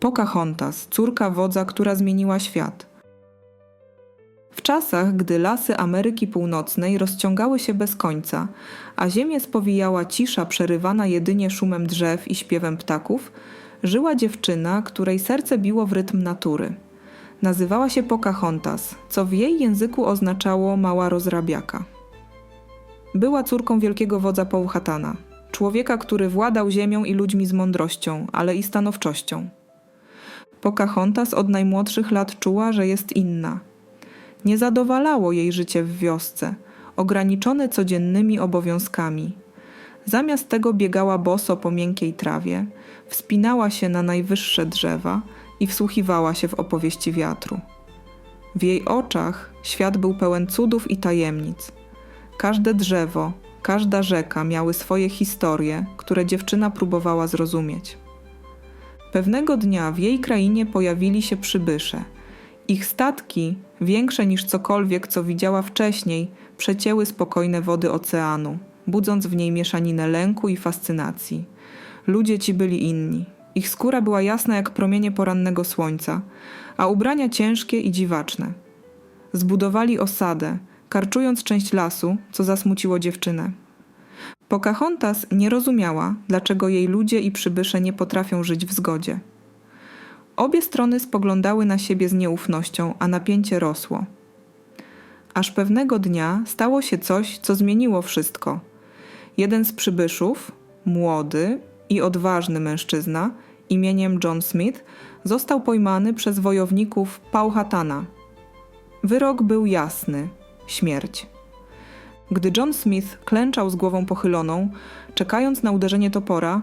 Pocahontas, córka wodza, która zmieniła świat. W czasach, gdy lasy Ameryki Północnej rozciągały się bez końca, a ziemię spowijała cisza przerywana jedynie szumem drzew i śpiewem ptaków, żyła dziewczyna, której serce biło w rytm natury. Nazywała się Pocahontas, co w jej języku oznaczało mała rozrabiaka. Była córką wielkiego wodza Powhatana, człowieka, który władał ziemią i ludźmi z mądrością, ale i stanowczością. Pocahontas od najmłodszych lat czuła, że jest inna. Nie zadowalało jej życie w wiosce, ograniczone codziennymi obowiązkami. Zamiast tego biegała boso po miękkiej trawie, wspinała się na najwyższe drzewa i wsłuchiwała się w opowieści wiatru. W jej oczach świat był pełen cudów i tajemnic. Każde drzewo, każda rzeka miały swoje historie, które dziewczyna próbowała zrozumieć. Pewnego dnia w jej krainie pojawili się przybysze. Ich statki, większe niż cokolwiek, co widziała wcześniej, przecięły spokojne wody oceanu, budząc w niej mieszaninę lęku i fascynacji. Ludzie ci byli inni. Ich skóra była jasna jak promienie porannego słońca, a ubrania ciężkie i dziwaczne. Zbudowali osadę, karczując część lasu, co zasmuciło dziewczynę. Pocahontas nie rozumiała, dlaczego jej ludzie i przybysze nie potrafią żyć w zgodzie. Obie strony spoglądały na siebie z nieufnością, a napięcie rosło. Aż pewnego dnia stało się coś, co zmieniło wszystko. Jeden z przybyszów, młody i odważny mężczyzna imieniem John Smith, został pojmany przez wojowników Powhatana. Wyrok był jasny śmierć. Gdy John Smith klęczał z głową pochyloną, czekając na uderzenie topora,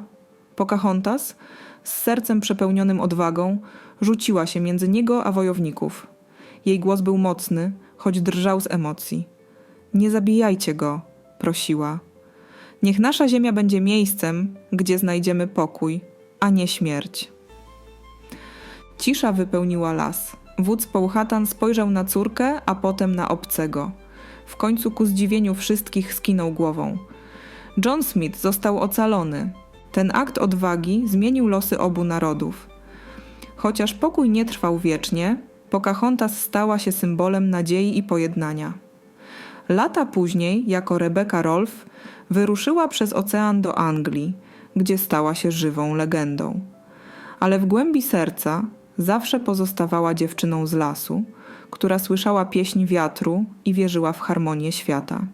Pocahontas, z sercem przepełnionym odwagą, rzuciła się między niego a wojowników. Jej głos był mocny, choć drżał z emocji. Nie zabijajcie go, prosiła. Niech nasza ziemia będzie miejscem, gdzie znajdziemy pokój, a nie śmierć. Cisza wypełniła las. Wódz Powhatan spojrzał na córkę, a potem na obcego. W końcu ku zdziwieniu wszystkich skinął głową. John Smith został ocalony. Ten akt odwagi zmienił losy obu narodów. Chociaż pokój nie trwał wiecznie, Pocahontas stała się symbolem nadziei i pojednania. Lata później, jako Rebecca Rolfe, wyruszyła przez ocean do Anglii, gdzie stała się żywą legendą. Ale w głębi serca zawsze pozostawała dziewczyną z lasu, która słyszała pieśń wiatru i wierzyła w harmonię świata.